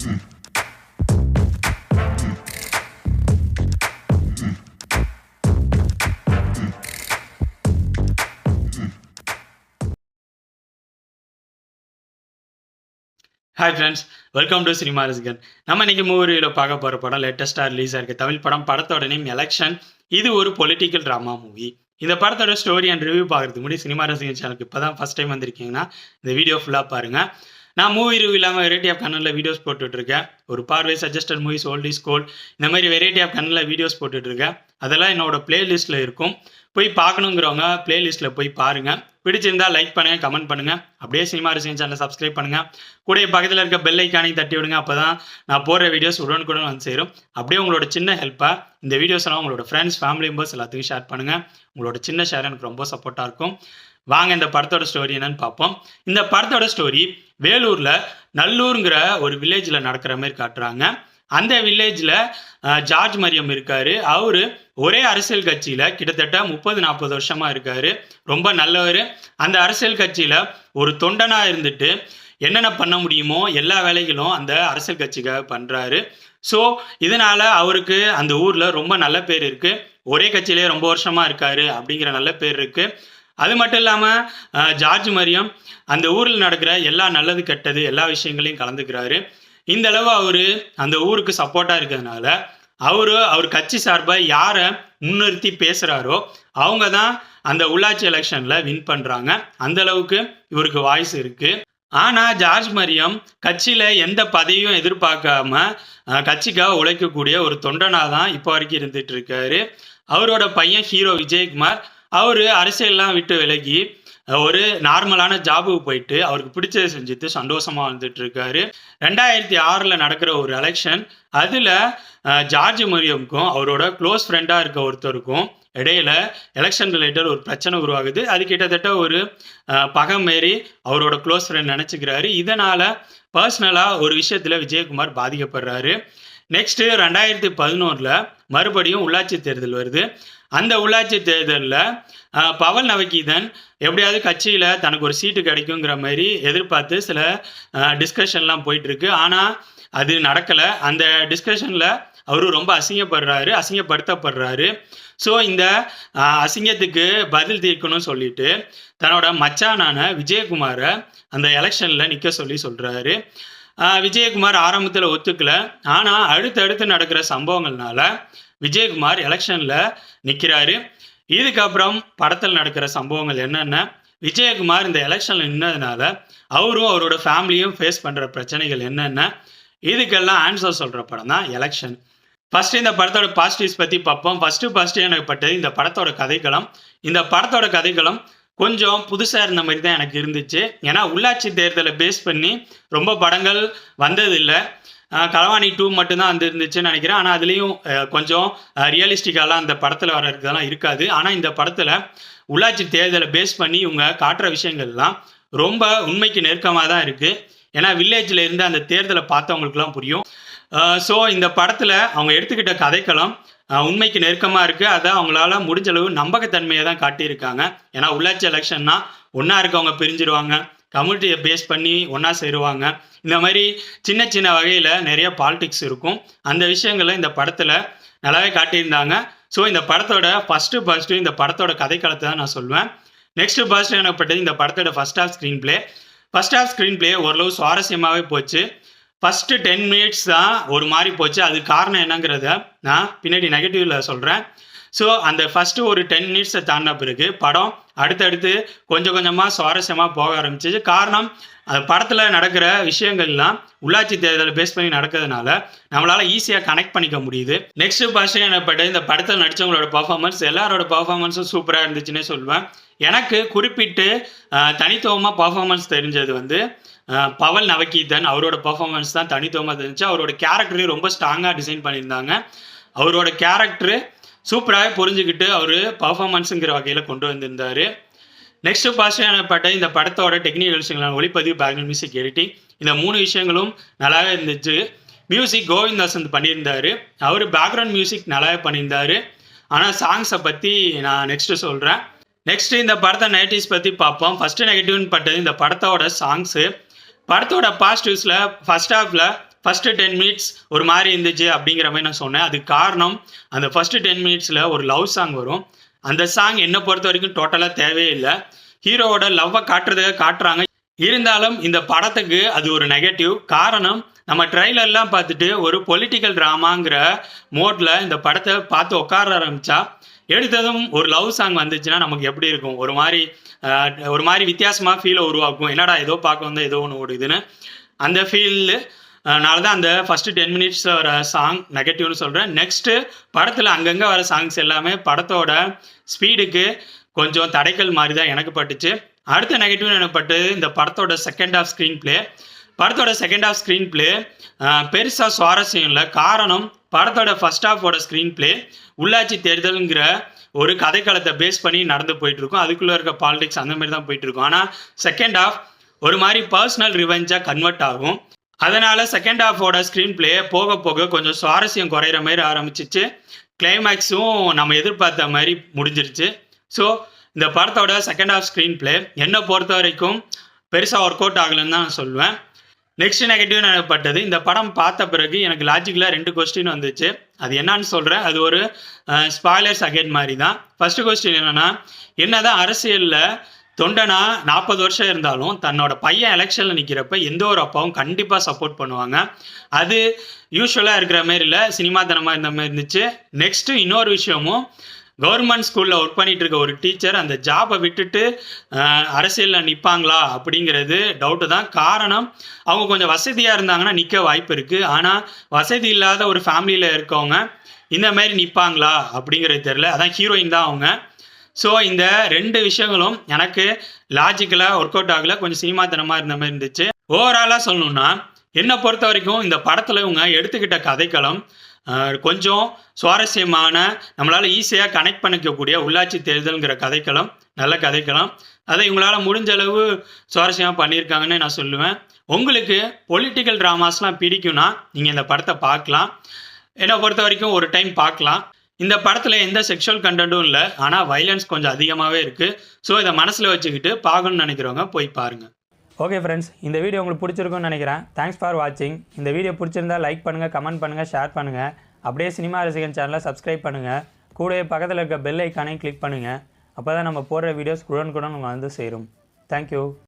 Hi friends welcome to cinema ரசிகன் நம்ம இன்னைக்கு மூவியில் பார்க்க போகிற படம் லேட்டஸ்ட்டாக ரிலீஸ் ஆயிருக்கு தமிழ் படம் படத்தோட நேம் எலெக்ஷன் இது ஒரு பொலிட்டிக்கல் ட்ராமா மூவி இந்த படத்தோட ஸ்டோரி அண்ட் ரிவ்யூ பார்க்குறதுக்கு முன்னாடி சினிமா ரசிகன் சேனலுக்கு இப்போ தான் ஃபஸ்ட் டைம் வந்திருக்கீங்கன்னா இந்த வீடியோ ஃபுல்லாக பாருங்கள் நான் மூவி ரிவ்யூ இல்லாமல் வெரைட்டி ஆஃப் கண்ணில் வீடியோஸ் போட்டுட்ருக்கேன் ஒரு பார்வை suggested movies old is gold இந்த மாதிரி வெரைட்டி ஆஃப் கனலில் வீடியோஸ் போட்டுட்ருக்கேன் அதெல்லாம் என்னோட பிளேலிஸ்ட்டில் இருக்கும். போய் பார்க்கணுங்கிறவங்க பிளேலிஸ்ட்டில் போய் பாருங்கள் பிடிச்சிருந்தா லைக் பண்ணுங்கள் கமெண்ட் பண்ணுங்கள் அப்படியே சினிமா ரசிகன் சேனலை சப்ஸ்கிரைப் பண்ணுங்கள் கூட பக்கத்தில் இருக்க பெல் ஐக்கானையும் தட்டி விடுங்க. அப்போ தான் நான் போடுற வீடியோஸ் உடனுக்குடன் வந்து சேரும். அப்படியே உங்களோட சின்ன ஹெல்ப்பாக இந்த வீடியோஸ் எல்லாம் உங்களோட ஃப்ரெண்ட்ஸ் ஃபேமிலி மெம்பர்ஸ் எல்லாத்துக்கும் ஷேர் பண்ணுங்கள் உங்களோட சின்ன ஷேர் எனக்கு ரொம்ப சப்போர்ட்டாக இருக்கும். வாங்க இந்த படத்தோட ஸ்டோரி என்னன்னு பார்ப்போம். இந்த படத்தோட ஸ்டோரி வேலூரில் நல்லூருங்கிற ஒரு வில்லேஜில் நடக்கிற மாதிரி காட்டுறாங்க. அந்த வில்லேஜில் ஜார்ஜ் மரியம் இருக்கார். அவர் ஒரே அரசியல் கட்சியில் கிட்டத்தட்ட முப்பது நாற்பது வருஷமாக இருக்கார். ரொம்ப நல்லவர். அந்த அரசியல் கட்சியில் ஒரு தொண்டனாக இருந்துட்டு என்னென்ன பண்ண முடியுமோ எல்லா வேலைகளும் அந்த அரசியல் கட்சிக்காக பண்ணுறாரு ஸோ இதனால் அவருக்கு அந்த ஊரில் ரொம்ப நல்ல பேர் இருக்குது ஒரே கட்சியிலே ரொம்ப வருஷமாக இருக்காரு அப்படிங்கிற நல்ல பேர் இருக்குது அது மட்டும் இல்லாமல் ஜார்ஜ் மரியம் அந்த ஊரில் நடக்கிற எல்லா நல்லது கெட்டது எல்லா விஷயங்களையும் கலந்துக்கிறாரு. இந்த அளவு அவர் அந்த ஊருக்கு சப்போர்ட்டாக இருக்கிறதுனால அவரு அவர் கட்சி சார்பாக யாரை முன்னிறுத்தி பேசுகிறாரோ அவங்க தான் அந்த உள்ளாட்சி எலெக்ஷனில் வின் பண்ணுறாங்க அந்த அளவுக்கு இவருக்கு வாய்ஸ் இருக்குது ஆனால் ஜார்ஜ் மரியம் கட்சியில் எந்த பதவியும் எதிர்பார்க்காம கட்சிக்காக உழைக்கக்கூடிய ஒரு தொண்டனாக தான் இப்போ வரைக்கும் இருந்துட்டு இருக்காரு. அவரோட பையன் ஹீரோ விஜயகுமார் அவர் அரசியல்லாம் விட்டு விலகி ஒரு நார்மலான ஜாபுக்கு போயிட்டு அவருக்கு பிடிச்சதை செஞ்சுட்டு சந்தோஷமா வந்துட்டு இருக்காரு ரெண்டாயிரத்தி ஆறில் நடக்கிற ஒரு எலெக்ஷன் அதில் ஜார்ஜ் மரியமுக்கும் அவரோட க்ளோஸ் ஃப்ரெண்டாக இருக்க ஒருத்தருக்கும் இடையில எலெக்ஷன் ரிலேட்டட் ஒரு பிரச்சனை உருவாகுது. அது கிட்டத்தட்ட ஒரு அஹ், பகை மாரி அவரோட க்ளோஸ் ஃப்ரெண்ட் நினச்சிக்கிறாரு. இதனால் பர்சனலாக ஒரு விஷயத்தில் விஜயகுமார் பாதிக்கப்படுறாரு. நெக்ஸ்ட்டு ரெண்டாயிரத்தி பதினோரில் மறுபடியும் உள்ளாட்சி தேர்தல் வருது. அந்த உள்ளாட்சி தேர்தலில் பவல் நவகீதன் எப்படியாவது கட்சியில் தனக்கு ஒரு சீட்டு கிடைக்குங்கிற மாதிரி எதிர்பார்த்து சில டிஸ்கஷன்லாம் போயிட்டுருக்கு. ஆனால் அது நடக்கலை. அந்த டிஸ்கஷனில் அவரு ரொம்ப அசிங்கப்படுறாரு அசிங்கப்படுத்தப்படுறாரு. ஸோ இந்த அசிங்கத்துக்கு பதில் தீர்க்கணும்னு சொல்லிட்டு தன்னோட மச்சானான விஜயகுமாரை அந்த எலெக்ஷனில் நிற்க சொல்லி சொல்கிறாரு விஜயகுமார் ஆரம்பத்தில் ஒத்துக்கல. ஆனால் அடுத்தடுத்து நடக்கிற சம்பவங்கள்னால விஜயகுமார் எலெக்ஷனில் நிற்கிறாரு இதுக்கப்புறம் படத்தில் நடக்கிற சம்பவங்கள் என்னென்ன? விஜயகுமார் இந்த எலெக்ஷனில் நின்னதுனால அவரும் அவரோட ஃபேமிலியும் ஃபேஸ் பண்ணுற பிரச்சனைகள் என்னென்ன? இதுக்கெல்லாம் ஆன்சர் சொல்கிற படம் தான் எலெக்ஷன். ஃபர்ஸ்ட் இந்த படத்தோட பாசிட்டிவ்ஸ் பற்றி பார்ப்போம். ஃபர்ஸ்ட்டு ஃபர்ஸ்ட்டு எனக்கு பட்டது இந்த படத்தோட கதைக்களம். இந்த படத்தோட கதைக்களம் கொஞ்சம் புதுசாக இருந்த மாதிரி தான் எனக்கு இருந்துச்சு. ஏன்னா உள்ளாட்சி தேர்தலை பேஸ் பண்ணி ரொம்ப படங்கள் வந்ததில்லை. களவாணி டூ மட்டும்தான் வந்துருந்துச்சுன்னு நினைக்கிறேன். ஆனால் அதுலேயும் கொஞ்சம் ரியலிஸ்டிக்காலாம் அந்த படத்தில் வர இருக்கிறதெல்லாம் இருக்காது. ஆனால் இந்த படத்தில் உள்ளாட்சி தேர்தலை பேஸ் பண்ணி இவங்க காட்டுற விஷயங்கள்லாம் ரொம்ப உண்மைக்கு நெருக்கமாக தான் இருக்குது ஏன்னா வில்லேஜில் இருந்து அந்த தேர்தலை பார்த்தவங்களுக்குலாம் புரியும். ஸோ இந்த படத்தில் அவங்க எடுத்துக்கிட்ட கதைக்களம் உண்மைக்கு நெருக்கமாக இருக்குது அதை அவங்களால முடிஞ்ச அளவு நம்பகத்தன்மையை தான் காட்டியிருக்காங்க. ஏன்னா உள்ளாட்சி எலெக்ஷன்னா ஒன்றா இருக்கவங்க பிரிஞ்சிருவாங்க. கம்யூனிட்டியை பேஸ் பண்ணி ஒன்றா சேருவாங்க. இந்த மாதிரி சின்ன சின்ன வகையில் நிறைய பாலிடிக்ஸ் இருக்கும். அந்த விஷயங்களை இந்த படத்தில் நல்லாவே காட்டியிருந்தாங்க. ஸோ இந்த படத்தோட ஃபஸ்ட்டு ஃபஸ்ட்டு இந்த படத்தோட கதைக்களத்தை தான் நான் சொல்லுவேன் நெக்ஸ்ட் ஃபர்ஸ்ட் எனப்பட்டது இந்த படத்தோட first half screenplay first half screenplay ஓரளவு சுவாரஸ்யமாகவே போச்சு. ஃபஸ்ட்டு டென் மினிட்ஸ் தான் ஒரு மாதிரி போச்சு. அது காரணம் என்னங்கிறத நான் பின்னாடி நெகட்டிவில் சொல்கிறேன் ஸோ அந்த ஃபஸ்ட்டு ஒரு டென் மினிட்ஸை தாண்டின பிறகு படம் அடுத்தடுத்து கொஞ்சம் கொஞ்சமாக சுவாரஸ்யமாக போக ஆரம்பிச்சிச்சு. காரணம் அது படத்தில் நடக்கிற விஷயங்கள்லாம் உள்ளாட்சி தேர்தலை பேஸ் பண்ணி நடக்கிறதுனால நம்மளால் ஈஸியாக கனெக்ட் பண்ணிக்க முடியுது. நெக்ஸ்ட் ஃபர்ஸ்ட் எனப்பட்ட இந்த படத்தில் நடித்தவங்களோட பர்ஃபார்மன்ஸ் எல்லாரோட பர்ஃபார்மன்ஸும் சூப்பராக இருந்துச்சுன்னே சொல்லுவேன். எனக்கு குறிப்பிட்டு தனித்துவமாக பர்ஃபார்மன்ஸ் தெரிஞ்சது வந்து பவல் நவகீதன். அவரோட பர்ஃபார்மன்ஸ் தான் தனித்துவமாக தெரிஞ்சு அவரோட கேரக்டரையும் ரொம்ப ஸ்ட்ராங்காக டிசைன் பண்ணியிருந்தாங்க. அவரோட கேரக்டரு சூப்பராகவே புரிஞ்சுக்கிட்டு அவர் பர்ஃபார்மன்ஸுங்கிற வகையில் கொண்டு வந்திருந்தாரு. நெக்ஸ்ட் பாசிட்டிவானப்பட்ட இந்த படத்தோட டெக்னிக்கல் விஷயங்களான ஒளிப்பதிவு பேக்ரவுண்ட் மியூசிக் எடிட்டிங் இந்த மூணு விஷயங்களும் நல்லாவே இருந்துச்சு. மியூசிக் கோவிந்தாசந்த் பண்ணியிருந்தார். பண்ணியிருந்தாரு அவர் பேக்ரவுண்ட் மியூசிக் நல்லாவே பண்ணியிருந்தார். ஆனால் சாங்ஸை பற்றி நான் நெக்ஸ்ட்டு சொல்கிறேன் நெக்ஸ்ட் இந்த படத்தை நெகட்டிவ்ஸ் பற்றி பார்ப்போம். ஃபஸ்ட்டு நெகட்டிவ்னு பட்டது இந்த படத்தோட சாங்ஸு படத்தோட பாசிட்டிவ்ஸில் ஃபர்ஸ்ட் ஹாஃபில் ஃபஸ்ட்டு டென் மினிட்ஸ் ஒரு மாதிரி இருந்துச்சு அப்படிங்கிற மாதிரி நான் சொன்னேன். அதுக்கு காரணம் அந்த ஃபஸ்ட்டு டென் மினிட்ஸில் ஒரு லவ் சாங் வரும். அந்த சாங் என்னை பொறுத்த வரைக்கும் டோட்டலாக தேவையே இல்லை. ஹீரோவோட லவ்வை காட்டுறதுக்காக காட்டுறாங்க. இருந்தாலும் இந்த படத்துக்கு அது ஒரு நெகட்டிவ் காரணம் நம்ம ட்ரைலர்லாம் பார்த்துட்டு ஒரு பொலிட்டிக்கல் ட்ராமாங்கிற மோட்ல இந்த படத்தை பார்த்து உட்கார ஆரம்பிச்சா எடுத்ததும் ஒரு லவ் சாங் வந்துச்சுன்னா நமக்கு எப்படி இருக்கும்? ஒரு மாதிரி ஒரு மாதிரி வித்தியாசமாக ஃபீலை உருவாக்கும். என்னடா ஏதோ பார்க்க வந்தால் ஏதோ ஒன்று ஓடுதுன்னு. அந்த ஃபீல் அதனால தான் அந்த ஃபஸ்ட்டு டென் மினிட்ஸில் வர சாங் நெகட்டிவ்னு சொல்கிறேன் நெக்ஸ்ட்டு படத்தில் அங்கங்கே வர சாங்ஸ் எல்லாமே படத்தோட ஸ்பீடுக்கு கொஞ்சம் தடைக்கல் மாதிரி தான் எனக்கு பட்டுச்சு. அடுத்த நெகட்டிவ்னு எனக்கு இந்த படத்தோட செகண்ட் ஆஃப் ஸ்க்ரீன் ப்ளே படத்தோட செகண்ட் ஆஃப் ஸ்க்ரீன் ப்ளே பெருசாக சுவாரஸ்யம் இல்லை. காரணம் படத்தோட ஃபர்ஸ்ட் ஆஃபோட ஸ்க்ரீன் ப்ளே உள்ளாட்சி தேர்தலுங்கிற ஒரு கதைக்களத்தை பேஸ் பண்ணி நடந்து போயிட்டு இருக்கும் அதுக்குள்ளே இருக்க பாலிடிக்ஸ் அந்த மாதிரி தான் போயிட்டு இருக்கும் ஆனால் செகண்ட் ஆஃப் ஒரு மாதிரி பர்சனல் ரிவெஞ்சாக கன்வெர்ட் ஆகும். அதனால செகண்ட் ஹாஃபோட ஸ்க்ரீன் ப்ளே போக போக கொஞ்சம் சுவாரஸ்யம் குறையிற மாதிரி ஆரம்பிச்சிச்சு. கிளைமேக்ஸும் நம்ம எதிர்பார்த்த மாதிரி முடிஞ்சிருச்சு. ஸோ இந்த படத்தோட செகண்ட் ஹாஃப் ஸ்க்ரீன் ப்ளே என்னை பொறுத்த வரைக்கும் பெருசாக ஒர்க் அவுட் ஆகலைன்னு தான் நான் சொல்லுவேன் நெக்ஸ்ட் நெகட்டிவ் நினைப்பட்டது இந்த படம் பார்த்த பிறகு எனக்கு லாஜிக்கலாக ரெண்டு கொஸ்டின் வந்துச்சு. அது என்னன்னு சொல்கிறேன் அது ஒரு ஸ்பாய்லர்ஸ் அகேட் மாதிரி தான். ஃபஸ்ட்டு கொஸ்டின் என்னன்னா என்னதான் அரசியலில் தொண்டனா நாற்பது வருஷம் இருந்தாலும் தன்னோட பையன் எலெக்ஷனில் நிற்கிறப்ப எந்த ஒரு அப்பாவும் கண்டிப்பாக சப்போர்ட் பண்ணுவாங்க. அது யூஸ்வலாக இருக்கிற மாதிரி இல்லை சினிமா தனமாக இருந்த மாதிரி இருந்துச்சு. நெக்ஸ்ட்டு இன்னொரு விஷயமும் கவர்மெண்ட் ஸ்கூலில் ஒர்க் பண்ணிட்டு இருக்க ஒரு டீச்சர் அந்த ஜாபை விட்டுட்டு அரசியலில் நிற்பாங்களா அப்படிங்கிறது டவுட்டு தான். காரணம் அவங்க கொஞ்சம் வசதியாக இருந்தாங்கன்னா நிற்க வாய்ப்பு இருக்குது ஆனால் வசதி இல்லாத ஒரு ஃபேமிலியில் இருக்கவங்க இந்த மாதிரி நிற்பாங்களா அப்படிங்கிறது தெரில அதான் ஹீரோயின் தான் அவங்க. ஸோ இந்த ரெண்டு விஷயங்களும் எனக்கு லாஜிக்கலாக ஒர்க் அவுட் ஆகல கொஞ்சம் சினிமாத்தனமாக இருந்த மாதிரி இருந்துச்சு. ஓவராலாக சொல்லணும்னா என்னை பொறுத்த வரைக்கும் இந்த படத்தில் இவங்க எடுத்துக்கிட்ட கதைக்களம் கொஞ்சம் சுவாரஸ்யமான நம்மளால் ஈஸியாக கனெக்ட் பண்ணிக்கக்கூடிய உள்ளாட்சி தேர்தல்ங்கிற கதைக்களம் நல்ல கதைக்களம். அதை இவங்களால் முடிஞ்ச அளவு சுவாரஸ்யமாக பண்ணியிருக்காங்கன்னு நான் சொல்லுவேன். உங்களுக்கு பொலிட்டிக்கல் ட்ராமாஸ்லாம் பிடிக்கும்னா நீங்கள் இந்த படத்தை பார்க்கலாம். என்னை பொறுத்த வரைக்கும் ஒரு டைம் பார்க்கலாம். இந்த படத்தில் எந்த செக்ஷுவல் கண்டென்ட்டும் இல்லை. ஆனால் வைலன்ஸ் கொஞ்சம் அதிகமாகவே இருக்குது ஸோ இதை மனசில் வச்சுக்கிட்டு பார்க்கணும்னு நினைக்கிறவங்க போய் பாருங்கள் ஓகே ஃப்ரெண்ட்ஸ் இந்த வீடியோ உங்களுக்கு பிடிச்சிருக்கும்னு நினைக்கிறேன். தேங்க்ஸ் ஃபார் வாட்சிங் இந்த வீடியோ பிடிச்சிருந்தா லைக் பண்ணுங்கள் கமெண்ட் பண்ணுங்கள் ஷேர் பண்ணுங்கள் அப்படியே சினிமா ரசிகன் சேனலை சப்ஸ்கிரைப் பண்ணுங்கள் கூடவே பக்கத்தில் இருக்க பெல் ஐக்கானையும் கிளிக் பண்ணுங்கள் அப்போ தான் நம்ம போடுற வீடியோஸ் உடனுக்குடன் உங்களுக்கு வந்து சேரும். தேங்க்யூ